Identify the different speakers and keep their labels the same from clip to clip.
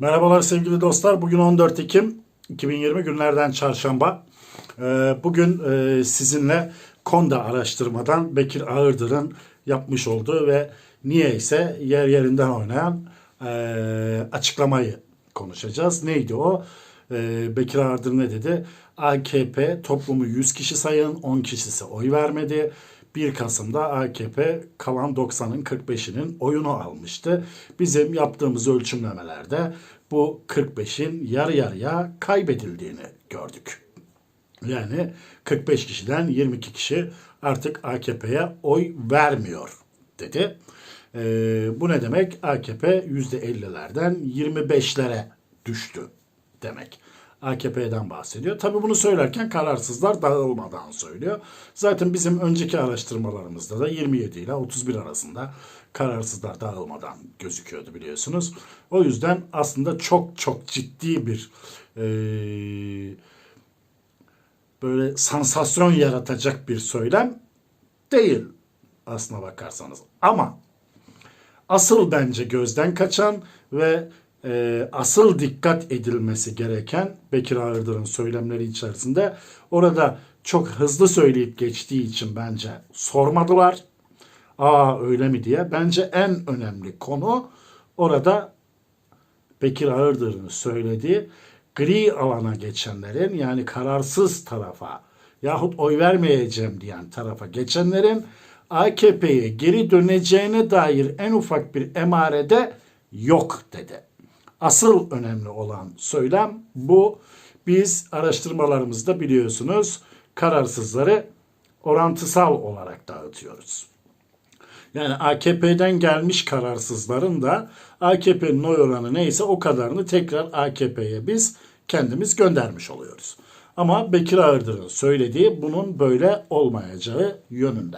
Speaker 1: Merhabalar sevgili dostlar. Bugün 14 Ekim 2020 günlerden çarşamba. Ee, Bugün e, sizinle Konda araştırmadan Bekir Ağırdır'ın yapmış olduğu ve niyeyse yer yerinden oynayan e, açıklamayı konuşacağız. Neydi o? Ee, Bekir Ağırdır ne dedi? AKP toplumu 100 kişi sayın, 10 kişisi oy vermedi. 1 Kasım'da AKP kalan 90'ın 45'inin oyunu almıştı. Bizim yaptığımız ölçümlemelerde bu 45'in yarı yarıya kaybedildiğini gördük. Yani 45 kişiden 22 kişi artık AKP'ye oy vermiyor dedi. Ee, bu ne demek? AKP %50'lerden 25'lere düştü demek. AKP'den bahsediyor. Tabii bunu söylerken kararsızlar dağılmadan söylüyor. Zaten bizim önceki araştırmalarımızda da 27 ile 31 arasında kararsızlar dağılmadan gözüküyordu biliyorsunuz. O yüzden aslında çok çok ciddi bir eee böyle sansasyon yaratacak bir söylem değil aslına bakarsanız. Ama asıl bence gözden kaçan ve e, asıl dikkat edilmesi gereken Bekir Ağırdır'ın söylemleri içerisinde orada çok hızlı söyleyip geçtiği için bence sormadılar. Aa öyle mi diye. Bence en önemli konu orada Bekir Ağırdır'ın söylediği gri alana geçenlerin yani kararsız tarafa yahut oy vermeyeceğim diyen tarafa geçenlerin AKP'ye geri döneceğine dair en ufak bir emarede yok dedi. Asıl önemli olan söylem bu. Biz araştırmalarımızda biliyorsunuz kararsızları orantısal olarak dağıtıyoruz. Yani AKP'den gelmiş kararsızların da AKP'nin oy oranı neyse o kadarını tekrar AKP'ye biz kendimiz göndermiş oluyoruz. Ama Bekir Ağırdır'ın söylediği bunun böyle olmayacağı yönünde.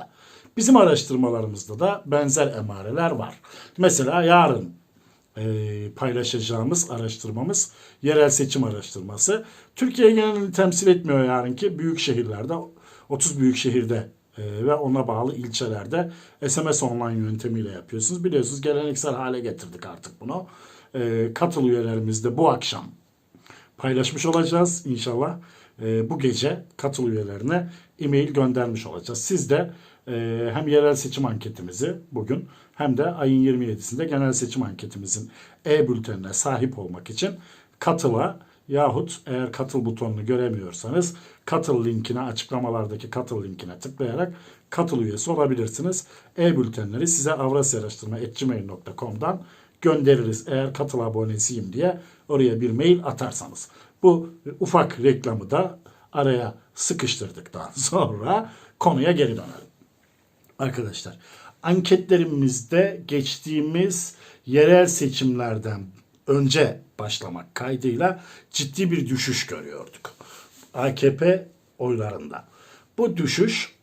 Speaker 1: Bizim araştırmalarımızda da benzer emareler var. Mesela yarın e, paylaşacağımız araştırmamız yerel seçim araştırması. Türkiye genelini temsil etmiyor yarınki büyük şehirlerde 30 büyük şehirde e, ve ona bağlı ilçelerde SMS online yöntemiyle yapıyorsunuz. Biliyorsunuz geleneksel hale getirdik artık bunu. E, katıl üyelerimiz de bu akşam paylaşmış olacağız inşallah. E, bu gece katıl üyelerine e-mail göndermiş olacağız. Siz de hem yerel seçim anketimizi bugün hem de ayın 27'sinde genel seçim anketimizin e-bültenine sahip olmak için katıla yahut eğer katıl butonunu göremiyorsanız katıl linkine açıklamalardaki katıl linkine tıklayarak katıl üyesi olabilirsiniz. E-bültenleri size avrasyaraştırma.gmail.com'dan göndeririz eğer katıl abonesiyim diye oraya bir mail atarsanız. Bu ufak reklamı da araya sıkıştırdıktan sonra konuya geri dönelim. Arkadaşlar anketlerimizde geçtiğimiz yerel seçimlerden önce başlamak kaydıyla ciddi bir düşüş görüyorduk. AKP oylarında. Bu düşüş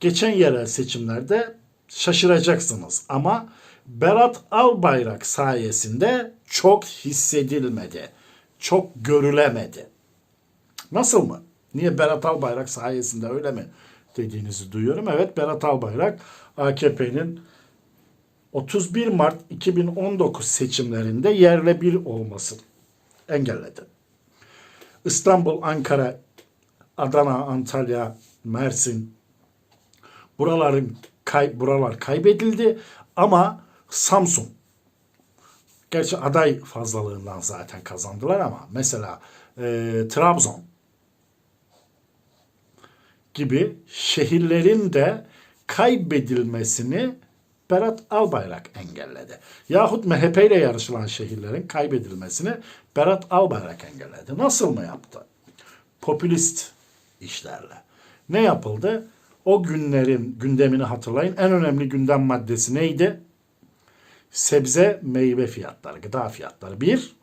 Speaker 1: geçen yerel seçimlerde şaşıracaksınız ama Berat Albayrak sayesinde çok hissedilmedi. Çok görülemedi. Nasıl mı? Niye Berat Albayrak sayesinde öyle mi dediğinizi duyuyorum. Evet Berat Albayrak AKP'nin 31 Mart 2019 seçimlerinde yerle bir olması engelledi. İstanbul, Ankara, Adana, Antalya, Mersin buraların kay, buralar kaybedildi ama Samsun gerçi aday fazlalığından zaten kazandılar ama mesela e, Trabzon gibi şehirlerin de kaybedilmesini Berat Albayrak engelledi. Yahut MHP ile yarışılan şehirlerin kaybedilmesini Berat Albayrak engelledi. Nasıl mı yaptı? Popülist işlerle. Ne yapıldı? O günlerin gündemini hatırlayın. En önemli gündem maddesi neydi? Sebze meyve fiyatları, gıda fiyatları. Bir,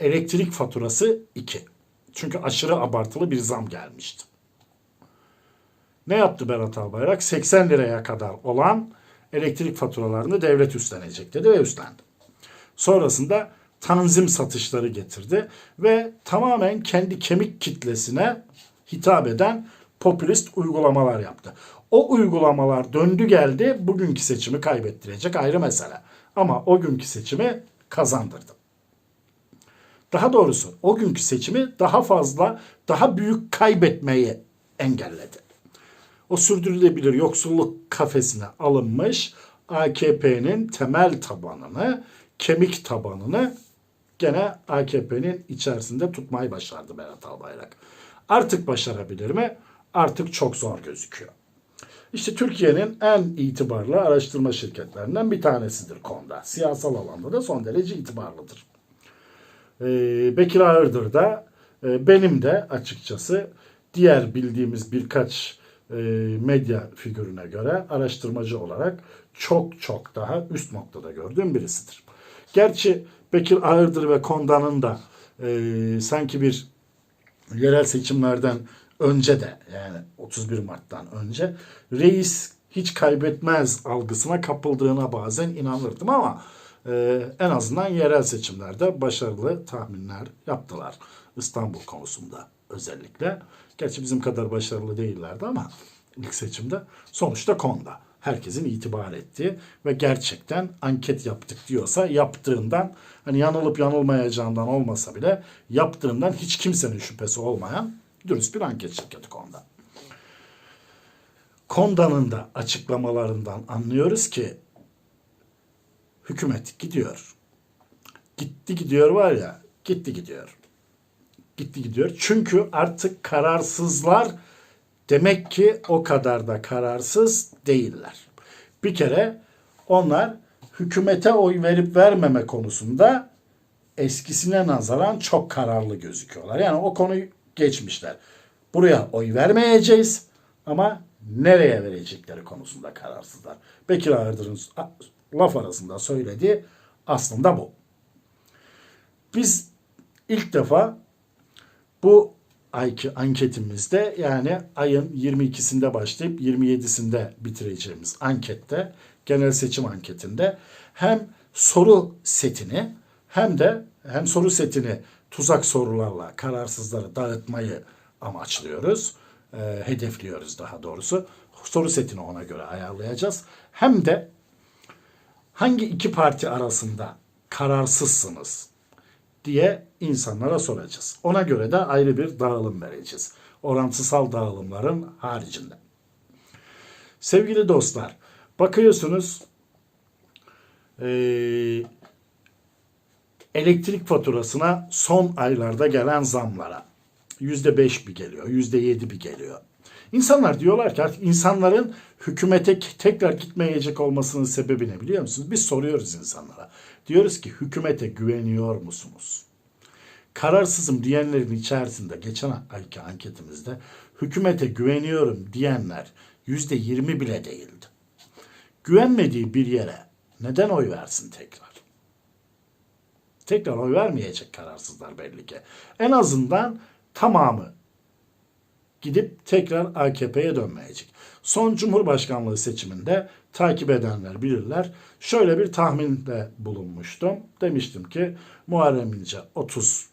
Speaker 1: elektrik faturası iki. Çünkü aşırı abartılı bir zam gelmişti. Ne yaptı Berat Albayrak? 80 liraya kadar olan elektrik faturalarını devlet üstlenecek dedi ve üstlendi. Sonrasında tanzim satışları getirdi ve tamamen kendi kemik kitlesine hitap eden popülist uygulamalar yaptı. O uygulamalar döndü geldi bugünkü seçimi kaybettirecek ayrı mesele. Ama o günkü seçimi kazandırdı. Daha doğrusu o günkü seçimi daha fazla, daha büyük kaybetmeyi engelledi. O sürdürülebilir yoksulluk kafesine alınmış AKP'nin temel tabanını, kemik tabanını gene AKP'nin içerisinde tutmayı başardı Berat Albayrak. Artık başarabilir mi? Artık çok zor gözüküyor. İşte Türkiye'nin en itibarlı araştırma şirketlerinden bir tanesidir Konda. Siyasal alanda da son derece itibarlıdır. Ee, Bekir Ağırdır da e, benim de açıkçası diğer bildiğimiz birkaç medya figürüne göre araştırmacı olarak çok çok daha üst noktada gördüğüm birisidir. Gerçi Bekir Ağırdır ve Konda'nın da e, sanki bir yerel seçimlerden önce de yani 31 Mart'tan önce reis hiç kaybetmez algısına kapıldığına bazen inanırdım ama e, en azından yerel seçimlerde başarılı tahminler yaptılar. İstanbul konusunda özellikle. Gerçi bizim kadar başarılı değillerdi ama ilk seçimde sonuçta konuda. Herkesin itibar ettiği ve gerçekten anket yaptık diyorsa yaptığından hani yanılıp yanılmayacağından olmasa bile yaptığından hiç kimsenin şüphesi olmayan dürüst bir anket şirketi konuda. Konda'nın da açıklamalarından anlıyoruz ki hükümet gidiyor. Gitti gidiyor var ya, gitti gidiyor. Gitti gidiyor. Çünkü artık kararsızlar demek ki o kadar da kararsız değiller. Bir kere onlar hükümete oy verip vermeme konusunda eskisine nazaran çok kararlı gözüküyorlar. Yani o konuyu geçmişler. Buraya oy vermeyeceğiz ama nereye verecekleri konusunda kararsızlar. Bekir Ağırdır'ın laf arasında söylediği aslında bu. Biz ilk defa bu ayki anketimizde yani ayın 22'sinde başlayıp 27'sinde bitireceğimiz ankette genel seçim anketinde hem soru setini hem de hem soru setini tuzak sorularla kararsızları dağıtmayı amaçlıyoruz. E, hedefliyoruz daha doğrusu. Soru setini ona göre ayarlayacağız. Hem de hangi iki parti arasında kararsızsınız diye insanlara soracağız. Ona göre de ayrı bir dağılım vereceğiz. Orantısal dağılımların haricinde. Sevgili dostlar, bakıyorsunuz eee elektrik faturasına son aylarda gelen zamlara yüzde beş bir geliyor, yüzde yedi bir geliyor. İnsanlar diyorlar ki artık insanların hükümete tekrar gitmeyecek olmasının sebebi ne biliyor musunuz? Biz soruyoruz insanlara. Diyoruz ki hükümete güveniyor musunuz? Kararsızım diyenlerin içerisinde geçen ayki anketimizde hükümete güveniyorum diyenler yüzde yirmi bile değildi. Güvenmediği bir yere neden oy versin tekrar? Tekrar oy vermeyecek kararsızlar belli ki. En azından tamamı gidip tekrar AKP'ye dönmeyecek. Son Cumhurbaşkanlığı seçiminde takip edenler bilirler. Şöyle bir tahminde bulunmuştum. Demiştim ki Muharrem İnce 30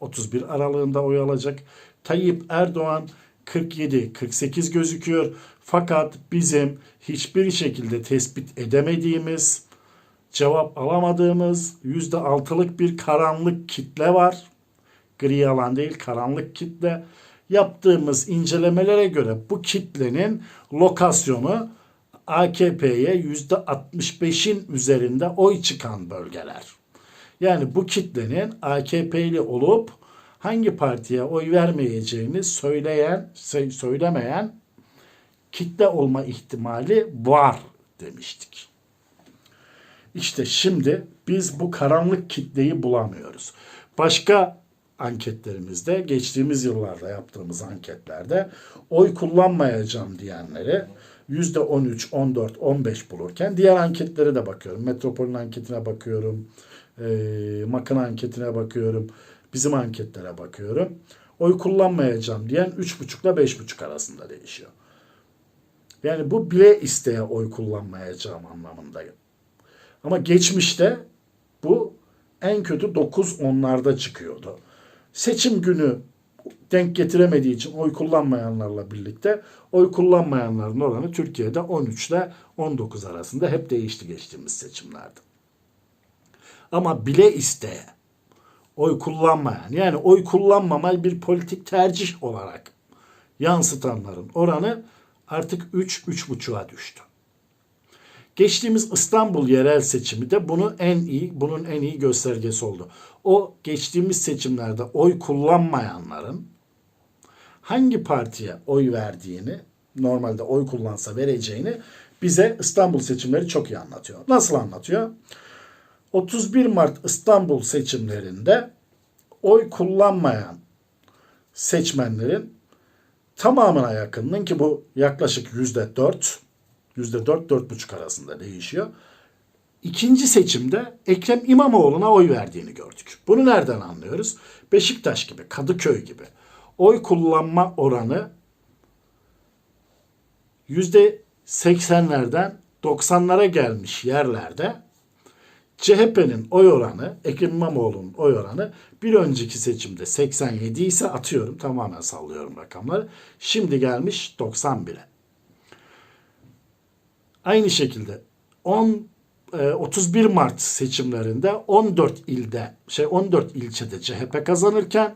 Speaker 1: 31 aralığında oy alacak. Tayyip Erdoğan 47-48 gözüküyor. Fakat bizim hiçbir şekilde tespit edemediğimiz, cevap alamadığımız %6'lık bir karanlık kitle var. Gri alan değil, karanlık kitle. Yaptığımız incelemelere göre bu kitlenin lokasyonu AKP'ye %65'in üzerinde oy çıkan bölgeler. Yani bu kitlenin AKP'li olup hangi partiye oy vermeyeceğini söyleyen, söylemeyen kitle olma ihtimali var demiştik. İşte şimdi biz bu karanlık kitleyi bulamıyoruz. Başka anketlerimizde, geçtiğimiz yıllarda yaptığımız anketlerde oy kullanmayacağım diyenleri yüzde 13, 14, 15 bulurken diğer anketlere de bakıyorum. Metropol'ün anketine bakıyorum. E, Makın anketine bakıyorum. Bizim anketlere bakıyorum. Oy kullanmayacağım diyen 3,5 ile 5,5 arasında değişiyor. Yani bu bile isteye oy kullanmayacağım anlamında. Ama geçmişte bu en kötü 9 onlarda çıkıyordu. Seçim günü denk getiremediği için oy kullanmayanlarla birlikte oy kullanmayanların oranı Türkiye'de 13 ile 19 arasında hep değişti geçtiğimiz seçimlerde. Ama bile isteye oy kullanmayan yani oy kullanmama bir politik tercih olarak yansıtanların oranı artık 3-3,5'a düştü. Geçtiğimiz İstanbul yerel seçimi de bunu en iyi, bunun en iyi göstergesi oldu. O geçtiğimiz seçimlerde oy kullanmayanların hangi partiye oy verdiğini, normalde oy kullansa vereceğini bize İstanbul seçimleri çok iyi anlatıyor. Nasıl anlatıyor? 31 Mart İstanbul seçimlerinde oy kullanmayan seçmenlerin tamamına yakınının ki bu yaklaşık yüzde dört, yüzde dört, dört buçuk arasında değişiyor. İkinci seçimde Ekrem İmamoğlu'na oy verdiğini gördük. Bunu nereden anlıyoruz? Beşiktaş gibi, Kadıköy gibi oy kullanma oranı yüzde seksenlerden 90'lara gelmiş yerlerde CHP'nin oy oranı, Ekrem İmamoğlu'nun oy oranı bir önceki seçimde 87 ise atıyorum tamamen sallıyorum rakamları. Şimdi gelmiş 91'e. Aynı şekilde 10 e, 31 Mart seçimlerinde 14 ilde şey 14 ilçede CHP kazanırken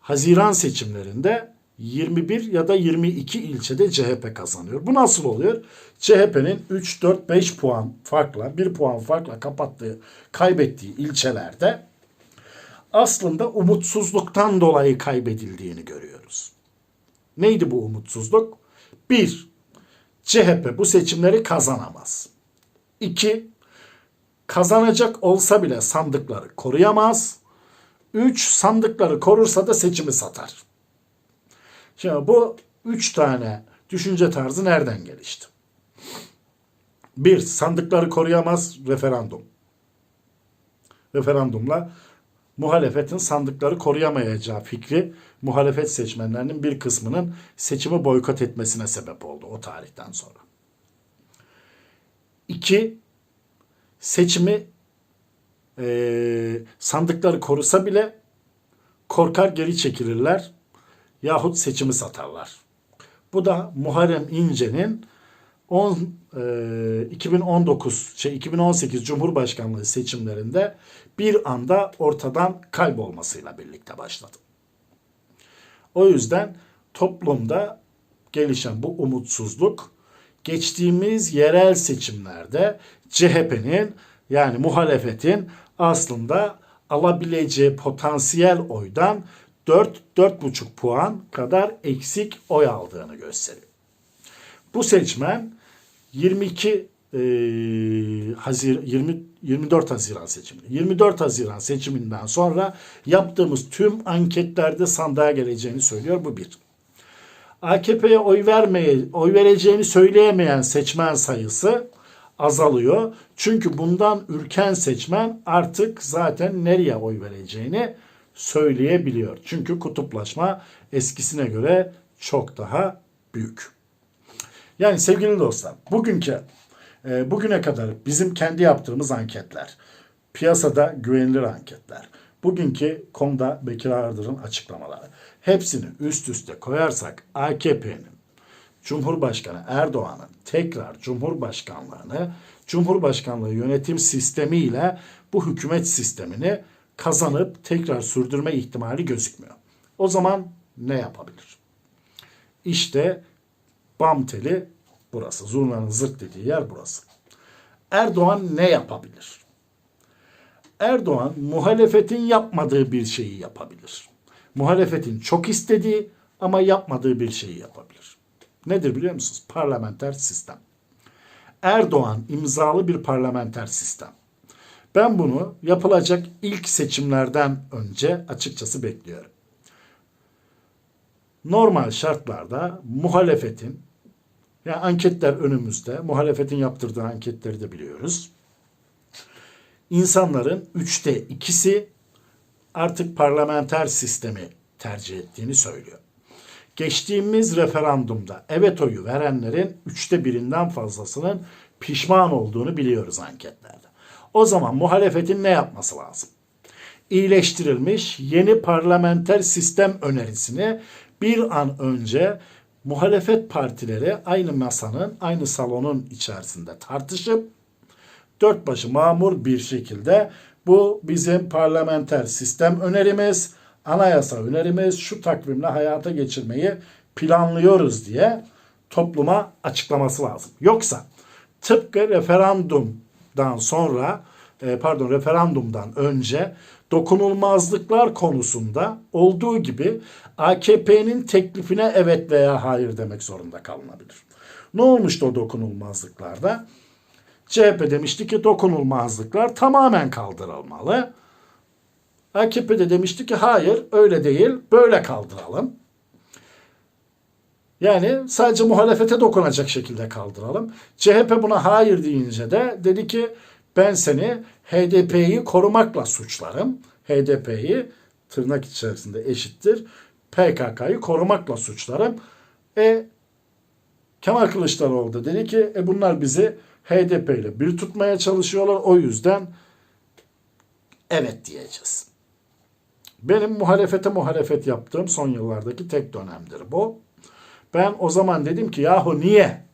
Speaker 1: Haziran seçimlerinde 21 ya da 22 ilçede CHP kazanıyor. Bu nasıl oluyor? CHP'nin 3, 4, 5 puan farkla, 1 puan farkla kapattığı, kaybettiği ilçelerde aslında umutsuzluktan dolayı kaybedildiğini görüyoruz. Neydi bu umutsuzluk? 1. CHP bu seçimleri kazanamaz. 2. Kazanacak olsa bile sandıkları koruyamaz. 3. Sandıkları korursa da seçimi satar. Şimdi bu üç tane düşünce tarzı nereden gelişti? Bir, sandıkları koruyamaz referandum. Referandumla muhalefetin sandıkları koruyamayacağı fikri muhalefet seçmenlerinin bir kısmının seçimi boykot etmesine sebep oldu o tarihten sonra. İki, seçimi e, sandıkları korusa bile korkar geri çekilirler yahut seçimi satarlar. Bu da Muharrem İnce'nin 10 e, 2019 şey 2018 Cumhurbaşkanlığı seçimlerinde bir anda ortadan kaybolmasıyla birlikte başladı. O yüzden toplumda gelişen bu umutsuzluk geçtiğimiz yerel seçimlerde CHP'nin yani muhalefetin aslında alabileceği potansiyel oydan 4-4,5 puan kadar eksik oy aldığını gösteriyor. Bu seçmen 22 e, Hazir 20 24 Haziran seçimi. 24 Haziran seçiminden sonra yaptığımız tüm anketlerde sandığa geleceğini söylüyor bu bir. AKP'ye oy vermeye oy vereceğini söyleyemeyen seçmen sayısı azalıyor. Çünkü bundan ürken seçmen artık zaten nereye oy vereceğini söyleyebiliyor. Çünkü kutuplaşma eskisine göre çok daha büyük. Yani sevgili dostlar, bugünkü e, bugüne kadar bizim kendi yaptığımız anketler, piyasada güvenilir anketler, bugünkü konuda Bekir Ağırdır'ın açıklamaları, hepsini üst üste koyarsak AKP'nin Cumhurbaşkanı Erdoğan'ın tekrar Cumhurbaşkanlığını, Cumhurbaşkanlığı yönetim sistemiyle bu hükümet sistemini kazanıp tekrar sürdürme ihtimali gözükmüyor. O zaman ne yapabilir? İşte bam teli burası. Zurnanın zırt dediği yer burası. Erdoğan ne yapabilir? Erdoğan muhalefetin yapmadığı bir şeyi yapabilir. Muhalefetin çok istediği ama yapmadığı bir şeyi yapabilir. Nedir biliyor musunuz? Parlamenter sistem. Erdoğan imzalı bir parlamenter sistem. Ben bunu yapılacak ilk seçimlerden önce açıkçası bekliyorum. Normal şartlarda muhalefetin yani anketler önümüzde. Muhalefetin yaptırdığı anketleri de biliyoruz. İnsanların üçte ikisi artık parlamenter sistemi tercih ettiğini söylüyor. Geçtiğimiz referandumda evet oyu verenlerin üçte birinden fazlasının pişman olduğunu biliyoruz anketlerde. O zaman muhalefetin ne yapması lazım? İyileştirilmiş yeni parlamenter sistem önerisini bir an önce muhalefet partileri aynı masanın, aynı salonun içerisinde tartışıp dört başı mamur bir şekilde Bu bizim parlamenter sistem önerimiz, anayasa önerimiz şu takvimle hayata geçirmeyi planlıyoruz diye topluma açıklaması lazım. Yoksa tıpkı referandumdan sonra e, pardon referandumdan önce dokunulmazlıklar konusunda olduğu gibi AKP'nin teklifine evet veya hayır demek zorunda kalınabilir. Ne olmuştu o dokunulmazlıklarda? CHP demişti ki dokunulmazlıklar tamamen kaldırılmalı. AKP de demişti ki hayır öyle değil böyle kaldıralım. Yani sadece muhalefete dokunacak şekilde kaldıralım. CHP buna hayır deyince de dedi ki ben seni HDP'yi korumakla suçlarım. HDP'yi tırnak içerisinde eşittir. PKK'yı korumakla suçlarım. E Kemal Kılıçdaroğlu da dedi ki e bunlar bizi HDP ile bir tutmaya çalışıyorlar. O yüzden evet diyeceğiz. Benim muhalefete muhalefet yaptığım son yıllardaki tek dönemdir bu. Ben o zaman dedim ki yahu niye?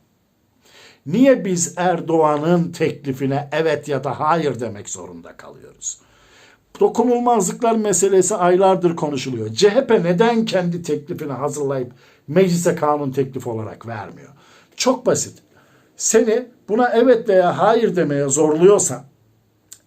Speaker 1: Niye biz Erdoğan'ın teklifine evet ya da hayır demek zorunda kalıyoruz? Dokunulmazlıklar meselesi aylardır konuşuluyor. CHP neden kendi teklifini hazırlayıp meclise kanun teklifi olarak vermiyor? Çok basit. Seni buna evet veya hayır demeye zorluyorsa,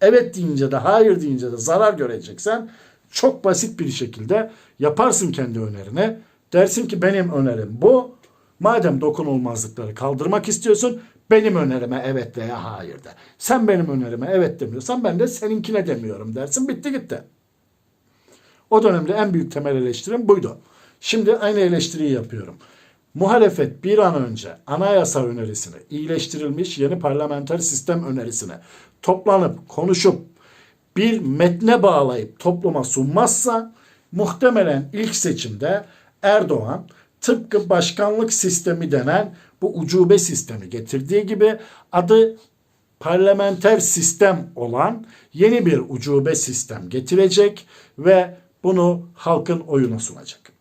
Speaker 1: evet deyince de hayır deyince de zarar göreceksen çok basit bir şekilde yaparsın kendi önerini. Dersin ki benim önerim bu. Madem dokunulmazlıkları kaldırmak istiyorsun benim önerime evet veya hayır de. Sen benim önerime evet demiyorsan ben de seninkine demiyorum dersin. Bitti gitti. O dönemde en büyük temel eleştirim buydu. Şimdi aynı eleştiriyi yapıyorum. Muhalefet bir an önce anayasa önerisini, iyileştirilmiş yeni parlamenter sistem önerisine toplanıp konuşup bir metne bağlayıp topluma sunmazsa muhtemelen ilk seçimde Erdoğan tıpkı başkanlık sistemi denen bu ucube sistemi getirdiği gibi adı parlamenter sistem olan yeni bir ucube sistem getirecek ve bunu halkın oyuna sunacak.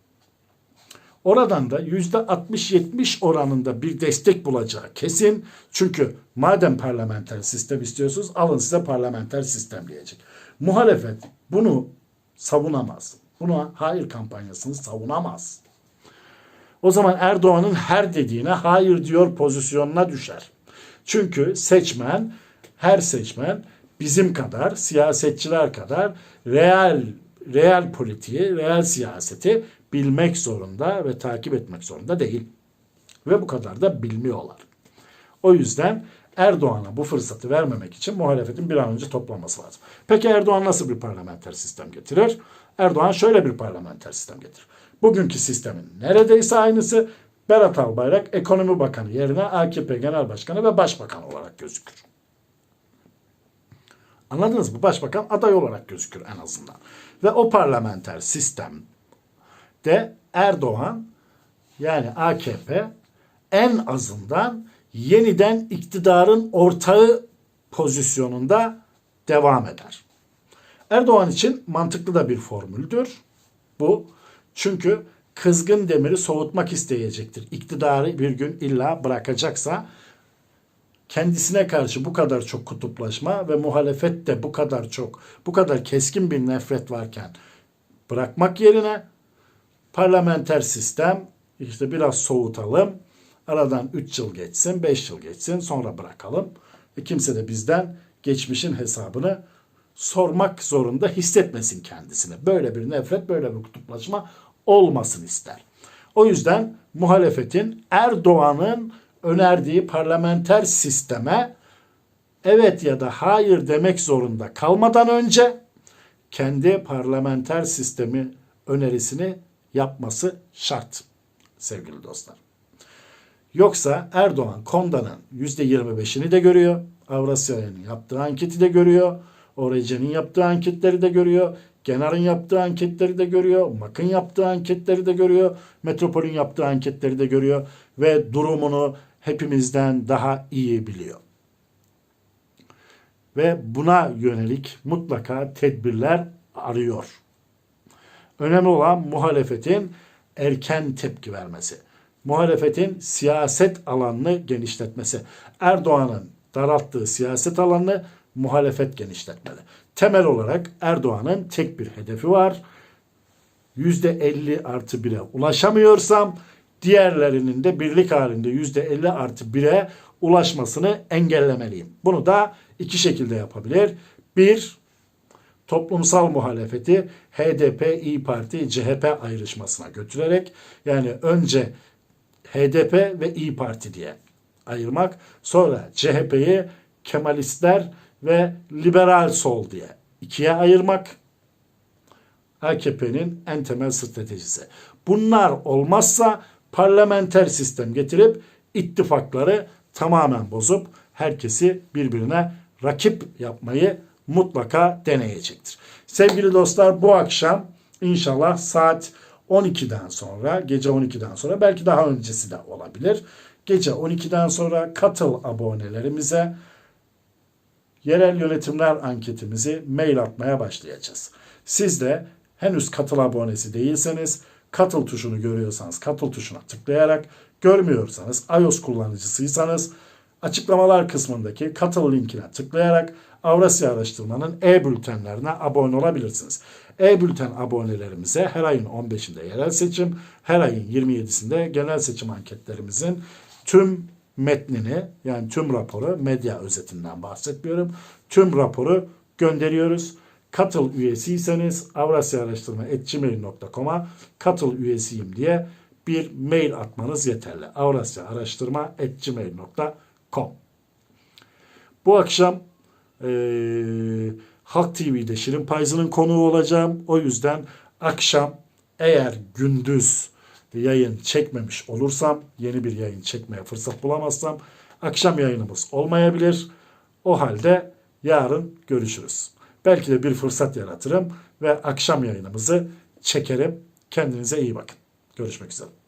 Speaker 1: Oradan da %60-70 oranında bir destek bulacağı kesin. Çünkü madem parlamenter sistem istiyorsunuz alın size parlamenter sistem diyecek. Muhalefet bunu savunamaz. Buna hayır kampanyasını savunamaz. O zaman Erdoğan'ın her dediğine hayır diyor pozisyonuna düşer. Çünkü seçmen, her seçmen bizim kadar, siyasetçiler kadar real real politiği, real siyaseti bilmek zorunda ve takip etmek zorunda değil. Ve bu kadar da bilmiyorlar. O yüzden Erdoğan'a bu fırsatı vermemek için muhalefetin bir an önce toplaması lazım. Peki Erdoğan nasıl bir parlamenter sistem getirir? Erdoğan şöyle bir parlamenter sistem getirir. Bugünkü sistemin neredeyse aynısı Berat Albayrak ekonomi bakanı yerine AKP genel başkanı ve başbakan olarak gözükür. Anladınız mı? Başbakan aday olarak gözükür en azından. Ve o parlamenter sistem de Erdoğan yani AKP en azından yeniden iktidarın ortağı pozisyonunda devam eder. Erdoğan için mantıklı da bir formüldür bu. Çünkü kızgın demiri soğutmak isteyecektir. İktidarı bir gün illa bırakacaksa kendisine karşı bu kadar çok kutuplaşma ve muhalefet de bu kadar çok, bu kadar keskin bir nefret varken bırakmak yerine parlamenter sistem işte biraz soğutalım. Aradan 3 yıl geçsin, 5 yıl geçsin sonra bırakalım. E kimse de bizden geçmişin hesabını sormak zorunda hissetmesin kendisine. Böyle bir nefret, böyle bir kutuplaşma olmasın ister. O yüzden muhalefetin Erdoğan'ın önerdiği parlamenter sisteme evet ya da hayır demek zorunda kalmadan önce kendi parlamenter sistemi önerisini yapması şart sevgili dostlar. Yoksa Erdoğan Konda'nın %25'ini de görüyor. Avrasya'nın yaptığı anketi de görüyor. Orece'nin yaptığı anketleri de görüyor. Genar'ın yaptığı anketleri de görüyor. MAK'ın yaptığı anketleri de görüyor. Metropol'ün yaptığı anketleri de görüyor. Ve durumunu hepimizden daha iyi biliyor. Ve buna yönelik mutlaka tedbirler arıyor. Önemli olan muhalefetin erken tepki vermesi. Muhalefetin siyaset alanını genişletmesi. Erdoğan'ın daralttığı siyaset alanını muhalefet genişletmeli. Temel olarak Erdoğan'ın tek bir hedefi var. %50 artı 1'e ulaşamıyorsam diğerlerinin de birlik halinde %50 artı 1'e ulaşmasını engellemeliyim. Bunu da iki şekilde yapabilir. Bir, toplumsal muhalefeti HDP, İyi Parti, CHP ayrışmasına götürerek yani önce HDP ve İyi Parti diye ayırmak, sonra CHP'yi Kemalistler ve liberal sol diye ikiye ayırmak AKP'nin en temel stratejisi. Bunlar olmazsa parlamenter sistem getirip ittifakları tamamen bozup herkesi birbirine rakip yapmayı mutlaka deneyecektir. Sevgili dostlar bu akşam inşallah saat 12'den sonra, gece 12'den sonra belki daha öncesi de olabilir. Gece 12'den sonra katıl abonelerimize yerel yönetimler anketimizi mail atmaya başlayacağız. Siz de henüz katıl abonesi değilseniz katıl tuşunu görüyorsanız katıl tuşuna tıklayarak görmüyorsanız iOS kullanıcısıysanız açıklamalar kısmındaki katıl linkine tıklayarak Avrasya Araştırma'nın e-bültenlerine abone olabilirsiniz. E-bülten abonelerimize her ayın 15'inde yerel seçim, her ayın 27'sinde genel seçim anketlerimizin tüm metnini yani tüm raporu medya özetinden bahsetmiyorum. Tüm raporu gönderiyoruz. Katıl üyesiyseniz avrasyaaraştırma.gmail.com'a katıl üyesiyim diye bir mail atmanız yeterli. avrasyaaraştırma.gmail.com Bu akşam eee Halk TV'de Şirin Payzı'nın konuğu olacağım. O yüzden akşam eğer gündüz yayın çekmemiş olursam, yeni bir yayın çekmeye fırsat bulamazsam akşam yayınımız olmayabilir. O halde yarın görüşürüz. Belki de bir fırsat yaratırım ve akşam yayınımızı çekerim. Kendinize iyi bakın. Görüşmek üzere.